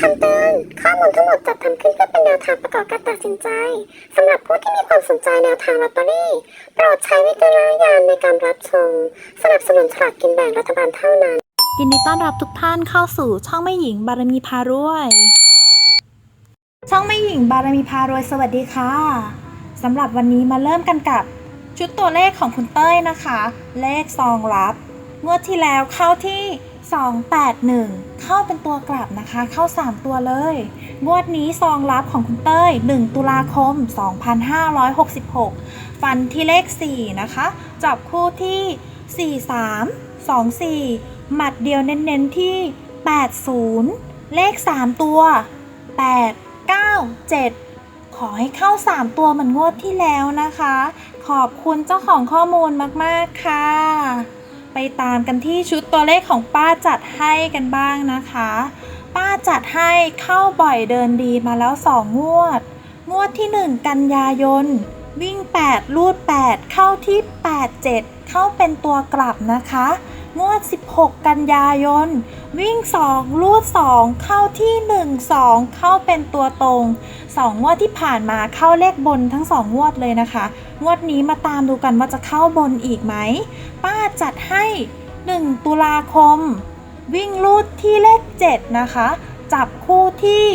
คำเตือน ข้อมูลทั้งหมดจัดทำขึ้นเพื่อเป็นแนวทางประกอบการตัดสินใจสำหรับผู้ที่มีความสนใจแนวทางลอตเตอรี่โปรดใช้วิจารณญาณในการรับชมสนับสนุนฉลากกินแบ่งรัฐบาลเท่านั้น ยินดีต้อนรับทุกท่านเข้าสู่ช่องแม่หญิงบารมีพารวย ช่องแม่หญิงบารมีพารวยสวัสดีค่ะสำหรับวันนี้มาเริ่มกันกับ ชุดตัวเลขของคุณเต้ยนะคะ เลขซองลับงวดที่แล้วเข้าที่ 281 เข้าเป็นตัวกลับนะคะ เข้า 3 ตัวเลย งวดนี้ซองลับของคุณเต้ย 1 ตุลาคม 2566 ฟันที่เลข 4 นะคะ จับคู่ที่ 43 24 หมัดเดียวเน้นๆที่ 80 เลข 3 ตัว 8 9 7ขอให้เข้า 3 ตัวเหมือนงวดที่แล้วนะคะ ขอบคุณเจ้าของข้อมูลมาก ๆ ค่ะ ไปตามกันที่ชุดตัวเลขของป้าจัดให้กันบ้างนะคะ ป้าจัดให้เข้าบ่อยเดินดีมาแล้ว2งวด งวดที่ 1 กันยายน วิ่ง8ลูด 8 เข้าที่ 8 7 เข้าเป็นตัวกลับนะคะ งวด 16 กันยายน วิ่ง2ลูด 2 เข้าที่ 1 2 เข้าเป็นตัวตรง 2 งวดที่ผ่านมาเข้าเลขบนทั้ง 2 งวดเลยนะคะ งวดนี้มาตามดูกันว่าจะเข้าบนอีกไหม ป้าจัดให้ 1 ตุลาคม วิ่งลูดที่เลข 7 นะคะ จับคู่ที่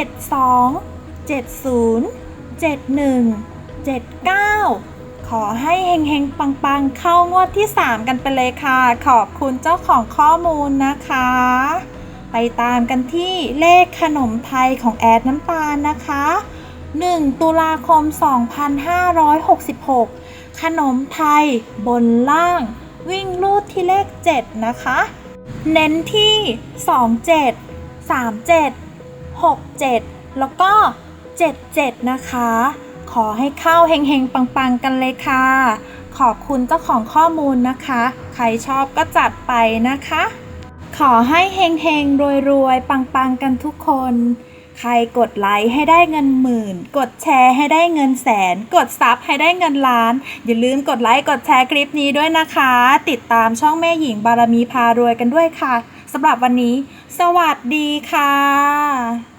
72 70 71 79 ขอให้เฮงๆ ปังๆ เข้างวดที่ 3 กันไปเลยค่ะ ขอบคุณเจ้าของข้อมูลนะคะ ไปตามกันที่เลขขนมไทยของแอดน้ำตาลนะคะ 1 ตุลาคม 2566 ขนมไทยบนล่าง วิ่งลูดที่เลข 7 นะคะ เน้นที่ 27 37 67 แล้วก็ 77 นะคะ ขอให้เข้าเฮงๆ ปังๆ กันเลยค่ะ ขอบคุณเจ้าของข้อมูลนะคะ ใครชอบก็จัดไปนะคะ ขอให้เฮงๆ รวยๆ ปังๆ กันทุกคน ใครกดไลค์ให้ได้เงินหมื่น กดแชร์ให้ได้เงินแสน กดซับให้ได้เงินล้าน อย่าลืมกดไลค์กดแชร์คลิปนี้ด้วยนะคะ ติดตามช่องแม่หญิงบารมีพารวยกันด้วยค่ะสำหรับวันนี้ สวัสดีค่ะ